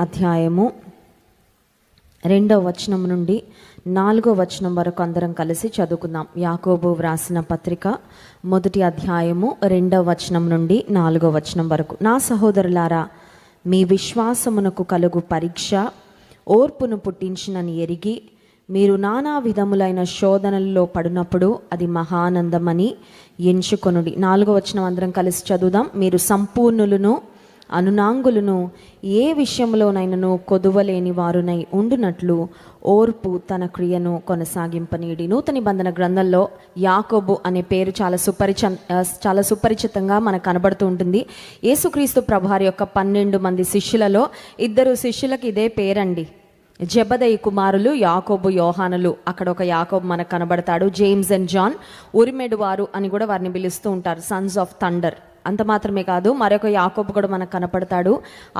అధ్యాయము రెండవ వచనం నుండి నాలుగో వచనం వరకు అందరం కలిసి చదువుకుందాం. యాకోబు వ్రాసిన పత్రిక మొదటి అధ్యాయము రెండవ వచనం నుండి నాలుగో వచనం వరకు. నా సహోదరులారా మీ విశ్వాసమునకు కలుగు పరీక్ష ఓర్పును పుట్టించినని ఎరిగి మీరు నానా విధములైన శోధనల్లో పడినప్పుడు అది మహానందమని ఎంచుకొనుడి. నాలుగో వచనం అందరం కలిసి చదువుదాం. మీరు సంపూర్ణులను అనునాంగులను ఏ విషయంలోనైనను కొదువలేని వారునై ఉండునట్లు ఓర్పు తన క్రియను కొనసాగింపనీడి. నూతన నిబంధన గ్రంథంలో యాకోబు అనే పేరు చాలా సుపరిచ చాలా సుపరిచితంగా మనకు కనబడుతూ ఉంటుంది. యేసుక్రీస్తు ప్రభువారి యొక్క పన్నెండు మంది శిష్యులలో ఇద్దరు శిష్యులకు ఇదే పేరండి. జబదయి కుమారులు యాకోబు యోహానులు. అక్కడ ఒక యాకోబు మనకు కనబడతాడు. జేమ్స్ అండ్ జాన్ ఉరిమెడు వారు అని కూడా వారిని పిలుస్తూ ఉంటారు. సన్స్ ఆఫ్ థండర్ అంత మాత్రమే కాదు మరొక యాకోబు కూడా మనకు కనపడతాడు.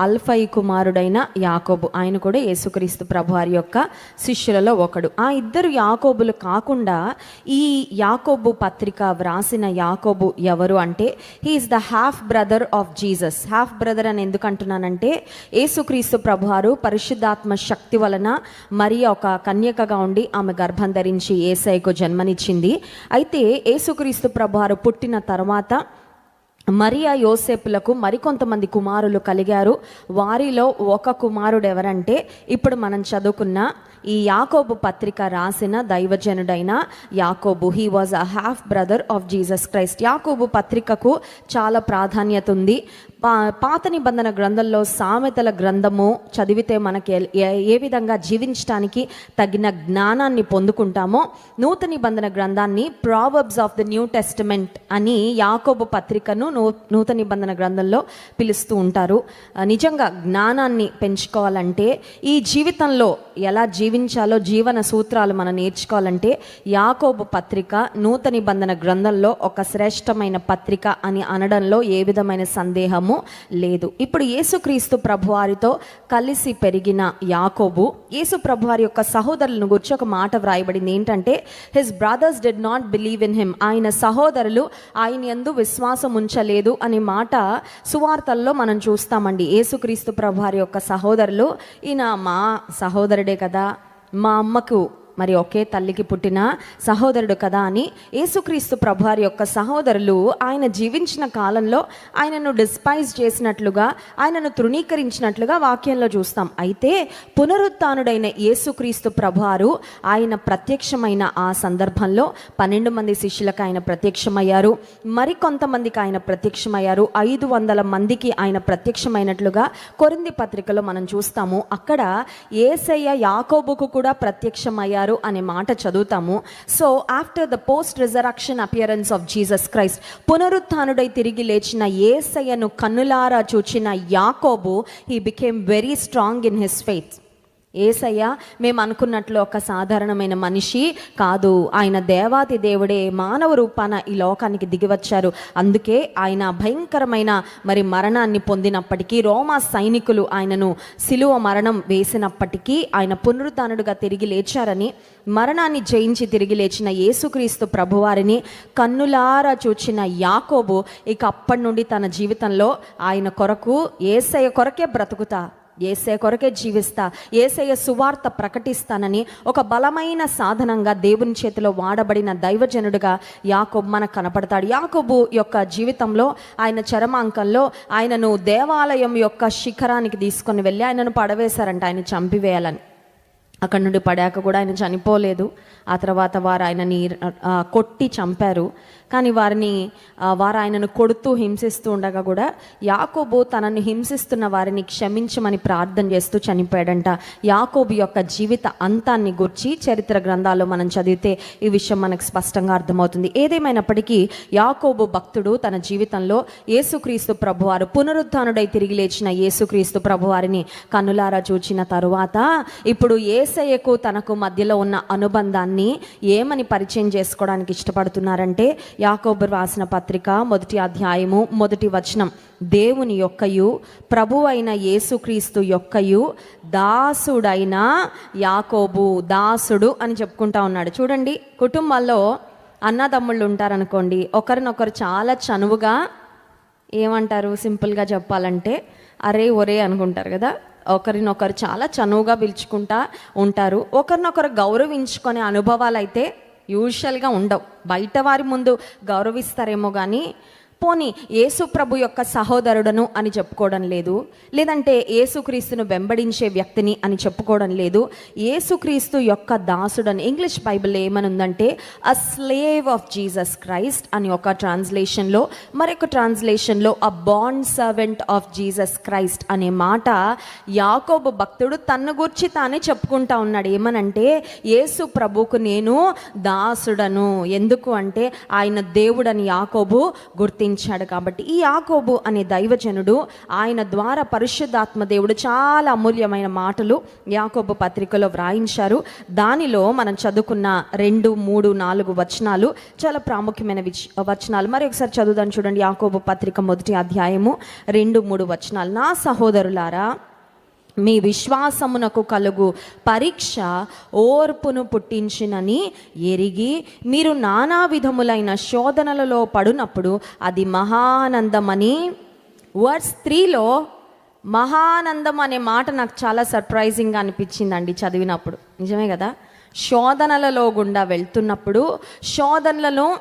అల్ఫై కుమారుడైన యాకోబు ఆయన కూడా యేసుక్రీస్తు ప్రభువారి యొక్క శిష్యులలో ఒకడు. ఆ ఇద్దరు యాకోబులు కాకుండా ఈ యాకోబు పత్రిక వ్రాసిన యాకోబు ఎవరు అంటే he is the half brother of Jesus half brother అని ఎందుకు అంటున్నానంటే యేసుక్రీస్తు ప్రభువారు పరిశుద్ధాత్మ శక్తి వలన మరి ఒక కన్యకగా ఉండి ఆమె గర్భం ధరించి ఏసైకు జన్మనిచ్చింది. అయితే యేసుక్రీస్తు ప్రభువారు పుట్టిన తర్వాత మరియా యోసేపులకు మరికొంతమంది కుమారులు కలిగారు. వారిలో ఒక కుమారుడు ఎవరంటే ఇప్పుడు మనం చదువుకున్న ఈ యాకోబు పత్రిక రాసిన దైవజనుడైన యాకోబు. He was a half brother of Jesus Christ యాకోబు పత్రికకు చాలా ప్రాధాన్యత ఉంది. పా పాత నిబంధన గ్రంథంలో సామెతల గ్రంథము చదివితే మనకి ఎల్- ఏ- ఏ విధంగా జీవించడానికి తగిన జ్ఞానాన్ని పొందుకుంటామో నూతన నిబంధన గ్రంథాన్ని proverbs of the new testament అని యాకోబు పత్రికను నూ నూతన నిబంధన గ్రంథంలో పిలుస్తూ ఉంటారు. నిజంగా జ్ఞానాన్ని పెంచుకోవాలంటే ఈ జీవితంలో ఎలా జీవించాలో జీవన సూత్రాలు మనం నేర్చుకోవాలంటే యాకోబు పత్రిక నూతన నిబంధన గ్రంథంలో ఒక శ్రేష్టమైన పత్రిక అని అనడంలో ఏ విధమైన సందేహము లేదు. ఇప్పుడు యేసుక్రీస్తు ప్రభువారితో కలిసి పెరిగిన యాకోబు యేసు ప్రభువారి యొక్క సహోదరులను గురించి ఒక మాట వ్రాయబడింది. ఏంటంటే his brothers did not believe in him ఆయన సహోదరులు ఆయన ఎందు విశ్వాసం ఉంచలేదు అనే మాట సువార్తల్లో మనం చూస్తామండి. యేసుక్రీస్తు ప్రభువారి యొక్క సహోదరులు ఈయన మా సహోదరుడే కదా మా అమ్మకు మరి ఒకే తల్లికి పుట్టిన సహోదరుడు కదా అని యేసుక్రీస్తు ప్రభువారి యొక్క సహోదరులు ఆయన జీవించిన కాలంలో ఆయనను డిస్పైజ్ చేసినట్లుగా ఆయనను తృణీకరించినట్లుగా వాక్యంలో చూస్తాం. అయితే పునరుత్నుడైన యేసుక్రీస్తు ప్రభువారు ఆయన ప్రత్యక్షమైన ఆ సందర్భంలో పన్నెండు మంది శిష్యులకు ఆయన ప్రత్యక్షమయ్యారు. మరికొంతమందికి ఆయన ప్రత్యక్షమయ్యారు. ఐదు వందల మందికి ఆయన ప్రత్యక్షమైనట్లుగా కొరింది పత్రికలో మనం చూస్తాము. అక్కడ ఏసయ్య యాకోబుకు కూడా ప్రత్యక్షమయ్యారు. అనే మాట చదువుతాము. So after the post resurrection appearance of Jesus Christ పునరుత్నుడై తిరిగి లేచిన ఏసయ్యను కన్నులారా చూచిన యాకోబు he became very strong in his faith ఏసయ్య మేము అనుకున్నట్లు ఒక సాధారణమైన మనిషి కాదు. ఆయన దేవాతి దేవుడే మానవ రూపాన ఈ లోకానికి దిగివచ్చారు అందుకే ఆయన భయంకరమైన మరి మరణాన్ని పొందినప్పటికీ రోమా సైనికులు ఆయనను సిలువ మరణం వేసినప్పటికీ ఆయన పునరుద్ధానుడుగా తిరిగి లేచారని మరణాన్ని జయించి తిరిగి లేచిన యేసుక్రీస్తు ప్రభువారిని కన్నులారా చూచిన యాకోబు ఇక అప్పటి నుండి తన జీవితంలో ఆయన కొరకు ఏసయ్య కొరకే బ్రతుకుతా. ఏసే కొరకే జీవిస్తా. ఏసయ సువార్త ప్రకటిస్తానని ఒక బలమైన సాధనంగా దేవుని చేతిలో వాడబడిన దైవజనుడిగా యాకోబు మనకు కనపడతాడు. యాకోబు యొక్క జీవితంలో ఆయన చరమాంకంలో ఆయనను దేవాలయం యొక్క శిఖరానికి తీసుకొని వెళ్ళి ఆయనను పడవేశారంట ఆయన చంపివేయాలని. అక్కడ నుండి పడాక కూడా ఆయన చనిపోలేదు. ఆ తర్వాత వారు ఆయనని కొట్టి చంపారు. కానీ వారిని వారు ఆయనను కొడుతూ హింసిస్తూ ఉండగా కూడా యాకోబు తనను హింసిస్తున్న వారిని క్షమించమని ప్రార్థన చేస్తూ చనిపోయాడంట. యాకోబు యొక్క జీవిత అంతాన్ని గుర్చి చరిత్ర గ్రంథాల్లో మనం చదివితే ఈ విషయం మనకు స్పష్టంగా అర్థమవుతుంది. ఏదేమైనప్పటికీ యాకోబు భక్తుడు తన జీవితంలో యేసుక్రీస్తు ప్రభువారు పునరుద్ధానుడై తిరిగి లేచిన యేసుక్రీస్తు ప్రభువారిని కన్నులారా చూచిన తరువాత ఇప్పుడు ఏసయ్యకు తనకు మధ్యలో ఉన్న అనుబంధాన్ని ఏమని పరిచయం చేసుకోవడానికి ఇష్టపడుతున్నారంటే యాకోబు రాసిన పత్రిక మొదటి అధ్యాయము మొదటి వచనం. దేవుని యొక్కయు ప్రభు అయిన యేసుక్రీస్తు యొక్కయు దాసుడైన యాకోబు దాసుడు అని చెప్పుకుంటా ఉన్నాడు. చూడండి కుటుంబంలో అన్నదమ్ముళ్ళు ఉంటారనుకోండి ఒకరినొకరు చాలా చనువుగా ఏమంటారు? సింపుల్గా చెప్పాలంటే అరే ఒరే అనుకుంటారు కదా? ఒకరినొకరు చాలా చనువుగా పిలుచుకుంటా ఉంటారు. ఒకరినొకరు గౌరవించుకునే అనుభవాలు అయితే యూజువల్గా ఉండవు. బయట వారి ముందు గౌరవిస్తారేమో కానీ పోనీ యేసు ప్రభు యొక్క సహోదరుడను అని చెప్పుకోవడం లేదు. లేదంటే యేసుక్రీస్తును వెంబడించే వ్యక్తిని అని చెప్పుకోవడం లేదు. యేసుక్రీస్తు యొక్క దాసుడని English Bible ఏమనుందంటే a slave of Jesus Christ అని ఒక ట్రాన్స్లేషన్లో మరొక ట్రాన్స్లేషన్లో a bond servant of Jesus Christ అనే మాట యాకోబు భక్తుడు తన్ను గురించి తానే చెప్పుకుంటా ఉన్నాడు. ఏమనంటే యేసు ప్రభుకు నేను దాసుడను. ఎందుకు అంటే ఆయన దేవుడని యాకోబు పుట్టించాడు కాబట్టి ఈ యాకోబు అనే దైవజనుడు ఆయన ద్వారా పరిశుద్ధాత్మ దేవుడు చాలా అమూల్యమైన మాటలు యాకోబు పత్రికలో వ్రాయించారు. దానిలో మనం చదువుకున్న రెండు మూడు నాలుగు వచనాలు చాలా ప్రాముఖ్యమైన వచనాలు. మరి ఒకసారి చదువుదాం చూడండి యాకోబు పత్రిక మొదటి అధ్యాయము రెండు మూడు వచనాలు. నా సహోదరులారా మీ విశ్వాసమునకు కలుగు పరీక్ష ఓర్పును పుట్టించినని ఎరిగి మీరు నానా విధములైన శోధనలలో పడినప్పుడు అది మహానందమని వర్స్ త్రీలో మహానందం అనే మాట నాకు చాలా సర్ప్రైజింగ్గా అనిపించిందండి చదివినప్పుడు. నిజమే కదా? శోధనలలో గుండా వెళ్తున్నప్పుడు శోధనలను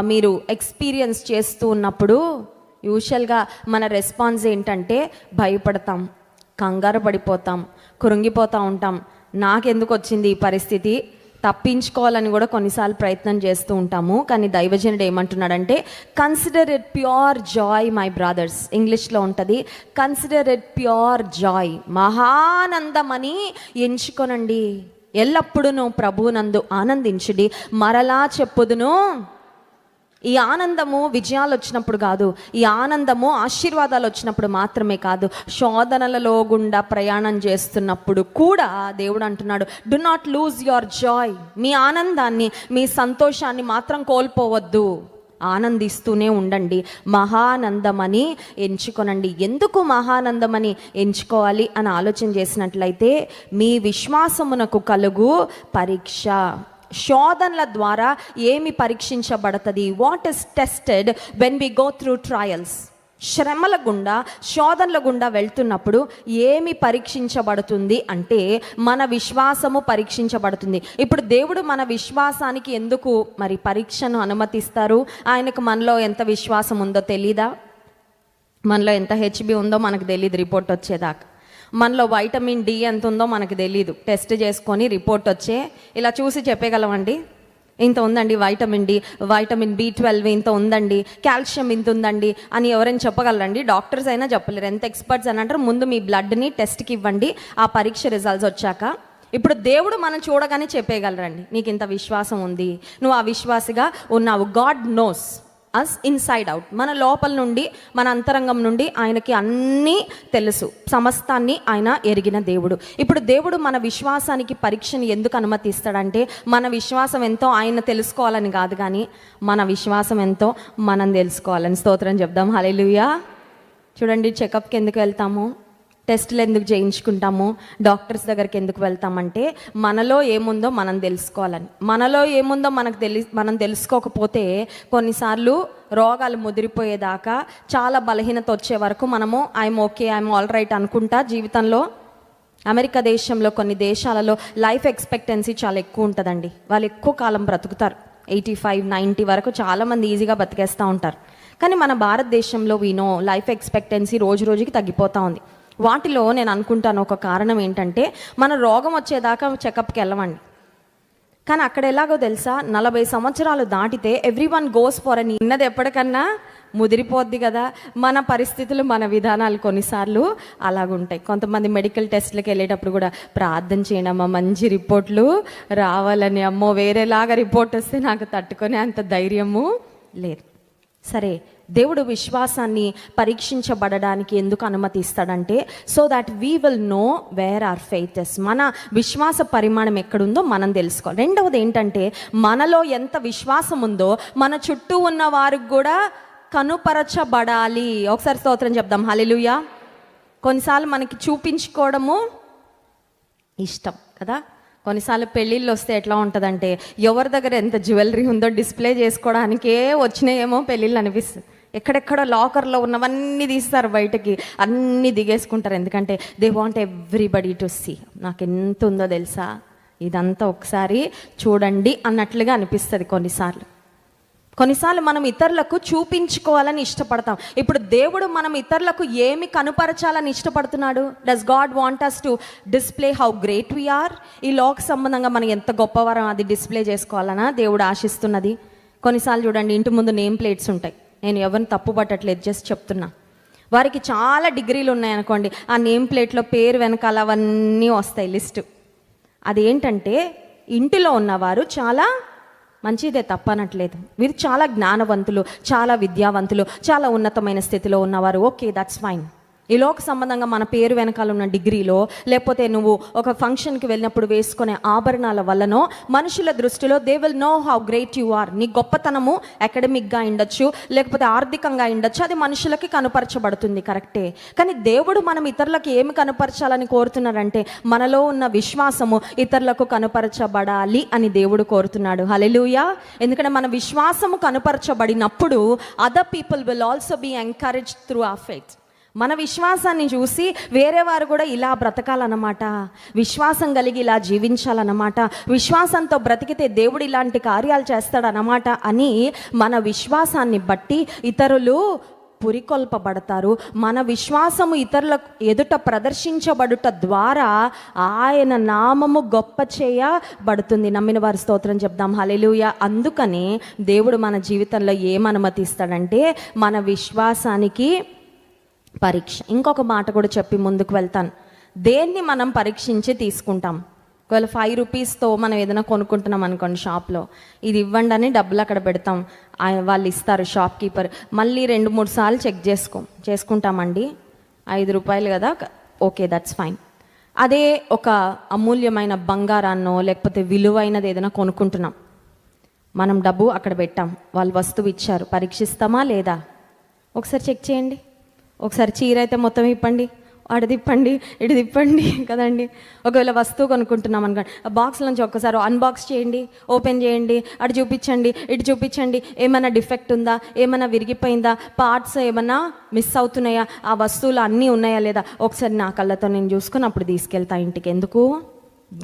మీరు ఎక్స్పీరియన్స్ చేస్తూ ఉన్నప్పుడు యూజువల్గా మన రెస్పాన్స్ ఏంటంటే భయపడతాం. కంగారు పడిపోతాం కృంగిపోతూ ఉంటాం. నాకెందుకు వచ్చింది ఈ పరిస్థితి? తప్పించుకోవాలని కూడా కొన్నిసార్లు ప్రయత్నం చేస్తూ ఉంటాము. కానీ దైవజనుడు ఏమంటున్నాడంటే consider it pure joy my brothers ఇంగ్లీష్లో ఉంటుంది కన్సిడర్ ఇట్ ప్యూర్ జాయ్ మహానందమని ఎంచుకొనండి. ఎల్లప్పుడూ ప్రభువునందు ఆనందించుడి. మరలా చెప్పుదును. ఈ ఆనందము విజయాలు వచ్చినప్పుడు కాదు ఈ ఆనందము ఆశీర్వాదాలు వచ్చినప్పుడు మాత్రమే కాదు శోధనలలో గుండా ప్రయాణం చేస్తున్నప్పుడు కూడా దేవుడు అంటున్నాడు do not lose your joy మీ ఆనందాన్ని మీ సంతోషాన్ని మాత్రం కోల్పోవద్దు. ఆనందిస్తూనే ఉండండి. మహానందమని ఎంచుకొనండి. ఎందుకు మహానందమని ఎంచుకోవాలి అని ఆలోచన చేసినట్లయితే మీ విశ్వాసమునకు కలుగు పరీక్ష. శోధనల ద్వారా ఏమి పరీక్షించబడుతుంది? What is tested when we go through trials శ్రమల గుండా శోధనల గుండా వెళ్తున్నప్పుడు ఏమి పరీక్షించబడుతుంది అంటే మన విశ్వాసము పరీక్షించబడుతుంది. ఇప్పుడు దేవుడు మన విశ్వాసానికి ఎందుకు మరి పరీక్షను అనుమతిస్తారు? ఆయనకు మనలో ఎంత విశ్వాసం ఉందో తెలీదా? మనలో ఎంత హెచ్బి ఉందో మనకు తెలియదు రిపోర్ట్ వచ్చేదాకా. మనలో వైటమిన్ డి ఎంత ఉందో మనకు తెలియదు టెస్ట్ చేసుకొని రిపోర్ట్ వచ్చే. ఇలా చూసి చెప్పగలమండి? ఇంత ఉందండి vitamin D vitamin B twelve ఇంత ఉందండి కాల్షియం ఇంత ఉందండి అని ఎవరైనా చెప్పగలరండి? డాక్టర్స్ అయినా చెప్పలేరు. ఎంత ఎక్స్పర్ట్స్ అని అంటారు? ముందు మీ బ్లడ్ని టెస్ట్కి ఇవ్వండి. ఆ పరీక్ష రిజల్ట్స్ వచ్చాక. ఇప్పుడు దేవుడు మనం చూడగానే చెప్పేయగలరండి నీకు ఇంత విశ్వాసం ఉంది. నువ్వు ఆ విశ్వాసిగా ఉన్నావు. God knows us inside out మన లోపల నుండి మన అంతరంగం నుండి ఆయనకి అన్నీ తెలుసు. సమస్తాన్ని ఆయన ఎరిగిన దేవుడు. ఇప్పుడు దేవుడు మన విశ్వాసానికి పరీక్షని ఎందుకు అనుమతిస్తాడంటే మన విశ్వాసం ఎంతో ఆయన తెలుసుకోవాలని కాదు కానీ మన విశ్వాసం ఎంతో మనం తెలుసుకోవాలని. స్తోత్రం చెప్దాం. హలే చూడండి చెకప్కి ఎందుకు వెళ్తాము? టెస్టులు ఎందుకు చేయించుకుంటాము? డాక్టర్స్ దగ్గరికి ఎందుకు వెళ్తామంటే మనలో ఏముందో మనం తెలుసుకోవాలని. మనలో ఏముందో మనకు తెలి మనం తెలుసుకోకపోతే కొన్నిసార్లు రోగాలు ముదిరిపోయేదాకా చాలా బలహీనత వచ్చే వరకు మనము I'm okay I'm all right అనుకుంటా జీవితంలో. అమెరికా దేశంలో కొన్ని దేశాలలో లైఫ్ ఎక్స్పెక్టెన్సీ చాలా ఎక్కువ ఉంటుందండి. వాళ్ళు ఎక్కువ కాలం బ్రతుకుతారు. ఎయిటీ ఫైవ్ నైంటీ వరకు చాలామంది ఈజీగా బతికేస్తూ ఉంటారు. కానీ మన భారతదేశంలో వీనో లైఫ్ ఎక్స్పెక్టెన్సీ రోజు రోజుకి తగ్గిపోతూ ఉంది. వాటిలో నేను అనుకుంటాను ఒక కారణం ఏంటంటే మన రోగం వచ్చేదాకా చెకప్కి వెళ్ళమండి. కానీ అక్కడ ఎలాగో తెలుసా నలభై సంవత్సరాలు దాటితే ఎవ్రీ వన్ గోస్ ఫర్ అని ఉన్నది ఎప్పటికన్నా ముదిరిపోద్ది కదా. మన పరిస్థితులు మన విధానాలు కొన్నిసార్లు అలాగుంటాయి. కొంతమంది మెడికల్ టెస్ట్లకు వెళ్ళేటప్పుడు కూడా ప్రార్థన చేయండి అమ్మ మంచి రిపోర్ట్లు రావాలని అమ్మో వేరేలాగా రిపోర్ట్ వస్తే నాకు తట్టుకునే అంత ధైర్యము లేదు. సరే దేవుడు విశ్వాసాన్ని పరీక్షించబడడానికి ఎందుకు అనుమతిస్తాడంటే so that we will know where our faith is మన విశ్వాస పరిమాణం ఎక్కడుందో మనం తెలుసుకోవాలి. రెండవది ఏంటంటే మనలో ఎంత విశ్వాసం ఉందో మన చుట్టూ ఉన్న వారికి కూడా కనుపరచబడాలి. ఒకసారి స్తోత్రం చెప్దాం. హల్లెలూయా కొన్నిసార్లు మనకి చూపించుకోవడము ఇష్టం కదా? కొన్నిసార్లు పెళ్ళిళ్ళు వస్తే ఎట్లా ఉంటుందంటే ఎవరి దగ్గర ఎంత జ్యువెలరీ ఉందో డిస్ప్లే చేసుకోవడానికే వచ్చినాయేమో పెళ్ళిళ్ళు అనిపిస్తుంది. ఎక్కడెక్కడ లాకర్లో ఉన్నవన్నీ తీస్తారు బయటకి అన్నీ దిగేసుకుంటారు. ఎందుకంటే they want everybody to see నాకు ఎంత ఉందో తెలుసా? ఇదంతా ఒకసారి చూడండి అన్నట్లుగా అనిపిస్తుంది కొన్నిసార్లు. కొన్నిసార్లు మనం ఇతరులకు చూపించుకోవాలని ఇష్టపడతాం. ఇప్పుడు దేవుడు మనం ఇతరులకు ఏమి కనుపరచాలని ఇష్టపడుతున్నాడు? Does God want us to display how great we are ఈ లోక సంబంధంగా మనం ఎంత గొప్పవారం అది డిస్ప్లే చేసుకోవాలనా? దేవుడు ఆశిస్తున్నది. కొన్నిసార్లు చూడండి ఇంటి ముందు నేమ్ ప్లేట్స్ ఉంటాయి. నేను ఎవరిని తప్పు పట్టట్లేదు జస్ట్ చెప్తున్నా. వారికి చాలా డిగ్రీలు ఉన్నాయనుకోండి ఆ నేమ్ ప్లేట్లో పేరు వెనకాల అవన్నీ వస్తాయి లిస్టు అదేంటంటే ఇంటిలో ఉన్నవారు చాలా మంచిదే తప్పనట్లేదు. మీరు చాలా జ్ఞానవంతులు చాలా విద్యావంతులు చాలా ఉన్నతమైన స్థితిలో ఉన్నవారు. ఓకే దట్స్ ఫైన్ ఈ లోక సంబంధంగా మన పేరు వెనకాల ఉన్న డిగ్రీలో లేకపోతే నువ్వు ఒక ఫంక్షన్కి వెళ్ళినప్పుడు వేసుకునే ఆభరణాల వల్లనో మనుషుల దృష్టిలో they will know how great you are నీ గొప్పతనము అకాడమిక్గా ఉండొచ్చు లేకపోతే ఆర్థికంగా ఉండొచ్చు అది మనుషులకి కనపరచబడుతుంది కరెక్టే కానీ దేవుడు మనం ఇతరులకు ఏమి కనపరచాలని కోరుతున్నారంటే మనలో ఉన్న విశ్వాసము ఇతరులకు కనుపరచబడాలి అని దేవుడు కోరుతున్నాడు. హలెలుయా ఎందుకంటే మన విశ్వాసము కనపరచబడినప్పుడు other people will also be encourage through ఆ ఫెయిత్ మన విశ్వాసాన్ని చూసి వేరే వారు కూడా ఇలా బ్రతకాలన్నమాట. విశ్వాసం కలిగి ఇలా జీవించాలన్నమాట. విశ్వాసంతో బ్రతికితే దేవుడు ఇలాంటి కార్యాలు చేస్తాడన్నమాట అని మన విశ్వాసాన్ని బట్టి ఇతరులు పురికొల్పబడతారు. మన విశ్వాసము ఇతరులకు ఎదుట ప్రదర్శించబడుట ద్వారా ఆయన నామము గొప్ప చేయబడుతుంది. నమ్మిన వారి స్తోత్రం చెప్దాం. హలెలుయ అందుకని దేవుడు మన జీవితంలో ఏం అనుమతిస్తాడంటే మన విశ్వాసానికి పరీక్ష. ఇంకొక మాట కూడా చెప్పి ముందుకు వెళ్తాను. దేన్ని మనం పరీక్షించి తీసుకుంటాం? ఒకవేళ ఫైవ్ రూపీస్తో మనం ఏదైనా కొనుక్కుంటున్నాం అనుకోండి షాప్లో. ఇది ఇవ్వండి అని డబ్బులు అక్కడ పెడతాం. వాళ్ళు ఇస్తారు షాప్ కీపర్ మళ్ళీ రెండు మూడు సార్లు చెక్ చేసుకో చేసుకుంటామండి. ఐదు రూపాయలు కదా ఓకే దట్స్ ఫైన్ అదే ఒక అమూల్యమైన బంగారాన్నో లేకపోతే విలువైనది ఏదైనా కొనుక్కుంటున్నాం. మనం డబ్బు అక్కడ పెట్టాం. వాళ్ళు వస్తువు ఇచ్చారు. పరీక్షిస్తామా లేదా? ఒకసారి చెక్ చేయండి. ఒకసారి చీర అయితే మొత్తం ఇప్పండి అటు తిప్పండి ఇటు తిప్పండి కదండి. ఒకవేళ వస్తువు కొనుక్కుంటున్నాం అనుకోండి ఆ బాక్స్ నుంచి ఒక్కసారి అన్బాక్స్ చేయండి ఓపెన్ చేయండి అటు చూపించండి ఇటు చూపించండి. ఏమైనా డిఫెక్ట్ ఉందా? ఏమైనా విరిగిపోయిందా? పార్ట్స్ ఏమైనా మిస్ అవుతున్నాయా? ఆ వస్తువులు అన్నీ ఉన్నాయా లేదా? ఒకసారి నా కళ్ళతో నేను చూసుకుని అప్పుడు తీసుకెళ్తా ఇంటికి. ఎందుకు?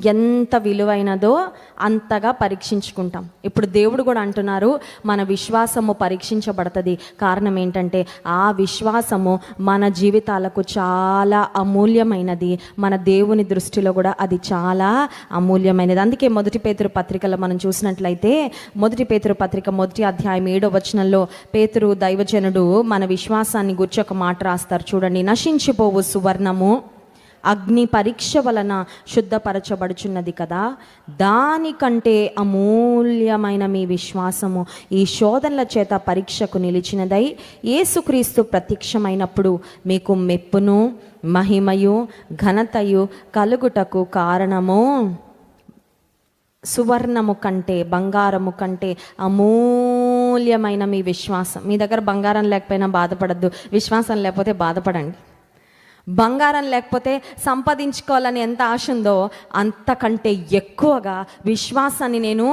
ఎంత విలువైనదో అంతగా పరీక్షించుకుంటాం. ఇప్పుడు దేవుడు కూడా అంటున్నారు మన విశ్వాసము పరీక్షించబడుతుంది. కారణం ఏంటంటే ఆ విశ్వాసము మన జీవితాలకు చాలా అమూల్యమైనది. మన దేవుని దృష్టిలో కూడా అది చాలా అమూల్యమైనది. అందుకే మొదటి పేతురు పత్రికలో మనం చూసినట్లయితే మొదటి పేతురు పత్రిక మొదటి అధ్యాయం ఏడో వచనంలో పేతురు దైవజనుడు మన విశ్వాసాన్ని గురించి ఒక మాట రాస్తారు. చూడండి నశించిపోవు సువర్ణము. అగ్ని పరీక్ష వలన శుద్ధపరచబడుచున్నది కదా. దానికంటే అమూల్యమైన మీ విశ్వాసము ఈ శోధనల చేత పరీక్షకు నిలిచినదై యేసుక్రీస్తు ప్రత్యక్షమైనప్పుడు మీకు మెప్పును మహిమయు ఘనతయు కలుగుటకు కారణము. సువర్ణము కంటే బంగారము కంటే అమూల్యమైన మీ విశ్వాసం. మీ దగ్గర బంగారం లేకపోయినా బాధపడద్దు. విశ్వాసం లేకపోతే బాధపడండి. బంగారం లేకపోతే సంపాదించుకోవాలని ఎంత ఆశ ఉందో అంతకంటే ఎక్కువగా విశ్వాసాన్ని నేను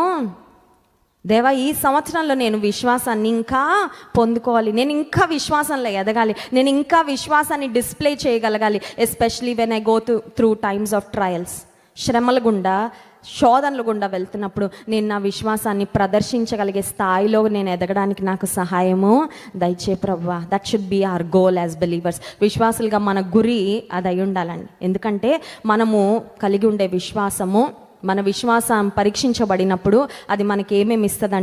దేవా ఈ సంవత్సరంలో నేను విశ్వాసాన్ని ఇంకా పొందుకోవాలి. నేను ఇంకా విశ్వాసంలో ఎదగాలి. నేను ఇంకా విశ్వాసాన్ని డిస్ప్లే చేయగలగాలి especially when I go to through times of trials శ్రమల గుండా శోధనలు గుండా వెళ్తున్నప్పుడు నేను నా విశ్వాసాన్ని ప్రదర్శించగలిగే స్థాయిలో నేను ఎదగడానికి నాకు సహాయము. దయచే ప్రవ్వా that should be our goal as believers విశ్వాసులుగా మన గురి అది అయి ఉండాలండి. ఎందుకంటే మనము కలిగి ఉండే విశ్వాసము మన విశ్వాసం పరీక్షించబడినప్పుడు అది మనకి ఏమేమి ఇస్తుందంటే